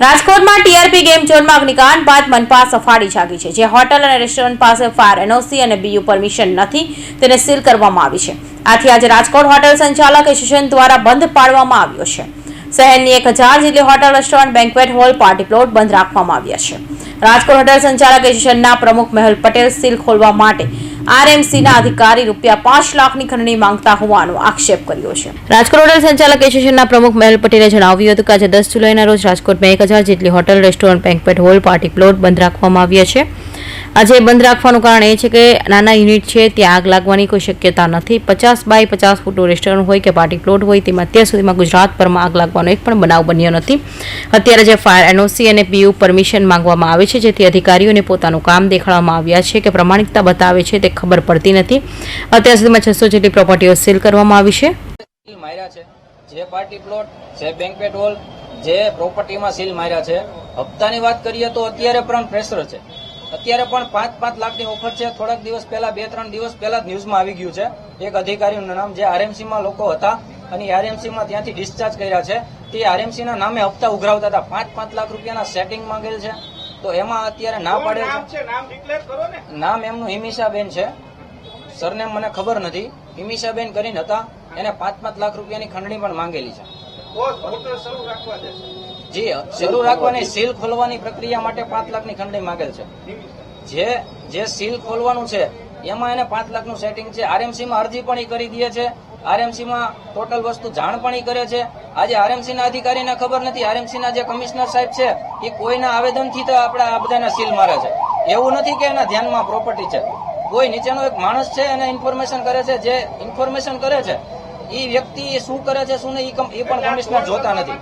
રાજકોટમાં TRP game ઝોનમાં અગ્નિકાંડ બાદ મનપા સફાળી જાગી છે. જે હોટલ અને રેસ્ટોરન્ટ પાસે ફાયર એનઓસી અને બીયુ પરમિશન નથી, તેને સીલ કરવામાં આવી છે. આથી આજે રાજકોટ હોટલ સંચાલક એસોસિએશન દ્વારા બંધ પાડવામાં આવ્યો છે. શહેરની એક હજાર જેટલી hotel, restaurant, banquet, hall, party plot બંધ રાખવામાં આવ્યા છે. રાજકોટ હોટલ સંચાલક એસોસિએશનના પ્રમુખ મહેલ પટેલ સીલ ખોલવા માટે આરએમસીના અધિકારી રૂપિયા પાંચ લાખની ખંડણી માંગતા હોવાનો આક્ષેપ કર્યો છે. રાજકોટ હોટલ સંચાલક એસોસિએશનના પ્રમુખ મહેલ પટેલે જણાવ્યું હતું કે આજે દસ જુલાઈના રોજ રાજકોટમાં એક હજાર જેટલી hotel, restaurant banquet hall, party plot બંધ રાખવામાં આવ્યા છે. આજે બંધ રાખવાનું કારણ એ છે કે નાના યુનિટ છે, ત્યાં આગ લાગવાની કોઈ શક્યતા નથી. પચાસ બાય પચાસ ફૂટનું રેસ્ટોરન્ટ હોય કે પાર્ટી પ્લોટ હોય, તેમાં અત્યાર સુધીમાં ગુજરાતભરમાં આગ લાગવાનો એક પણ બનાવ બન્યો નથી. અત્યારે જે ફાયર એનઓસી અને પીયુ પરમિશન માંગવામાં આવે છે, જેથી અધિકારીઓને પોતાનું કામ દેખાડવામાં આવ્યા છે કે પ્રમાણિકતા બતાવે છે, તે ખબર પડતી નથી. અત્યાર સુધીમાં છસો જેટલી પ્રોપર્ટીઓ સીલ કરવામાં આવી છે. જે પાર્ટી પ્લોટ, જે બેન્ક્વેટ હોલ જે પ્રોપર્ટીમાં સીલ માર્યા છે. હપ્તાની વાત કરીએ તો અત્યારે પણ પ્રેશર છે. અત્યારે પણ પાંચ પાંચ લાખની ઓફર છે. થોડાક દિવસ પહેલા બે ત્રણ દિવસ પહેલા જ ન્યૂઝમાં આવી ગયું છે. એક અધિકારીનું નામ જે આરએમસીમાં લોકો હતા અને આરએમસીમાં ત્યાંથી ડિસ્ચાર્જ કર્યા છે. તે આરએમસીના નામે હપ્તા ઉઘરાવતા હતા. પાંચ પાંચ લાખ રૂપિયાના સેટિંગ માંગેલ છે. તો એમાં અત્યારે ના પાડે છે? નામ એમનું હિમિશાબેન છે. સરનેમ મને ખબર નથી. હિમિશાબેન કરીને હતા. એને પાંચ પાંચ લાખ રૂપિયાની ખંડણી પણ માંગેલી છે. જી શરૂ રાખવાની સીલ ખોલવાની પ્રક્રિયા માટે પાંચ લાખની ખંડણી માંગેલ છે. જે જે સીલ ખોલવાનું છે, એમાં એને પાંચ લાખનું સેટિંગ છે. આરએમસીમાં અરજી પણ કરી દે છે. આરએમસીમાં ટોટલ વસ્તુ જાણ પણ કરે છે. આજે આરએમસીના અધિકારીને ખબર નથી. આરએમસીના જે કમિશનર સાહેબ છે, એ કોઈના આવેદનથી તો આપણે આ બધાના સીલ મારે છે. એવું નથી કે એના ધ્યાનમાં પ્રોપર્ટી છે. કોઈ નીચેનો એક માણસ છે, એને ઇન્ફોર્મેશન કરે છે. જે ઇન્ફોર્મેશન કરે છે એ વ્યક્તિ શું કરે છે, શું નહીં એ પણ કમિશનર જોતા નથી.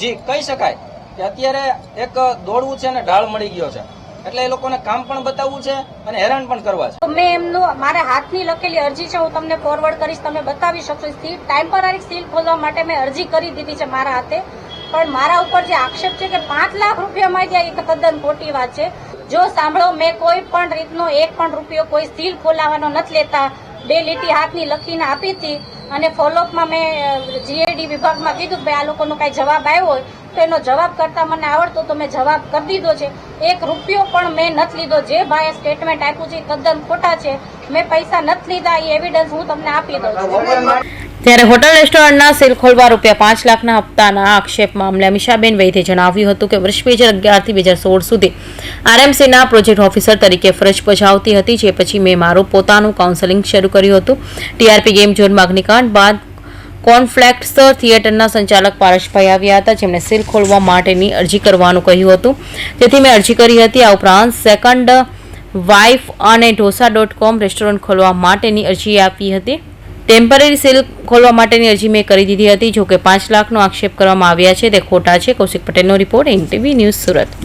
જી, કહી શકાય કે અત્યારે એક દોડવું છે અને ઢાળ મળી ગયો છે. એટલે એ લોકોને કામ પણ બતાવવું છે અને હેરાન પણ કરવા છે. મેં એમનું, મારા હાથની લખેલી અરજી છે, હું તમને ફોરવર્ડ કરીશ, તમે બતાવી શકશો. સીલ ટેમ્પરરી સીલ ખોલવા માટે મેં અરજી કરી દીધી છે મારા હાથે. પણ મારા ઉપર જે આક્ષેપ છે કે પાંચ લાખ રૂપિયામાં માંગ્યા એક તદ્દન ખોટી વાત છે. જો સાંભળો, મેં કોઈ પણ રીતનો એક પણ રૂપિયો કોઈ સીલ ખોલાવવાનો નથી લેતા. બે લીટી હાથની લખીને આપી હતી. અને ફોલોઅપમાં મેં જીએડી વિભાગમાં કીધું કે આ લોકોનો કાંઈ જવાબ આવ્યો હોય, તો એનો જવાબ કરતાં મને આવડતો, તો મેં જવાબ કરી દીધો છે. એક રૂપિયો પણ મેં નથી લીધો. જે ભાઈએ સ્ટેટમેન્ટ આપ્યું છે તદ્દન ખોટા છે. મેં પૈસા નથી લીધા, એ એવિડન્સ હું તમને આપી દઉં છું. ત્યારે હોટલ રેસ્ટોરન્ટના સેલ ખોલવા રૂપિયા પાંચ લાખના હપ્તાના આક્ષેપ મામલે અમિશાબેન વૈદે જણાવ્યું હતું કે વર્ષ બે હજાર અગિયારથી બે હજાર સોળ સુધી આરએમસીના પ્રોજેક્ટ ઓફિસર તરીકે ફરજ બજાવતી હતી, જે પછી મેં મારું પોતાનું કાઉન્સેલિંગ શરૂ કર્યું હતું. ટીઆરપી ગેમ ઝોનમાં અગ્નિકાંડ બાદ કોન્ફ્લેક્સ થિયેટરના સંચાલક પારસભાઈ આવ્યા હતા, જેમણે સીલ ખોલવા માટેની અરજી કરવાનું કહ્યું હતું. તેથી મેં અરજી કરી હતી. આ ઉપરાંત સેકન્ડ વાઇફ અને ઢોસા ડોટ કોમ રેસ્ટોરન્ટ ખોલવા માટેની અરજી આપી હતી. ટેમ્પરરી સેલ ખોલવા માટેની અરજી મેં કરી દીધી હતી જો કે પાંચ લાખનો આક્ષેપ કરવામાં આવ્યા છે. તે ખોટા છે. કૌશિક પટેલનો રિપોર્ટ, એનટીવી ન્યૂઝ સુરત.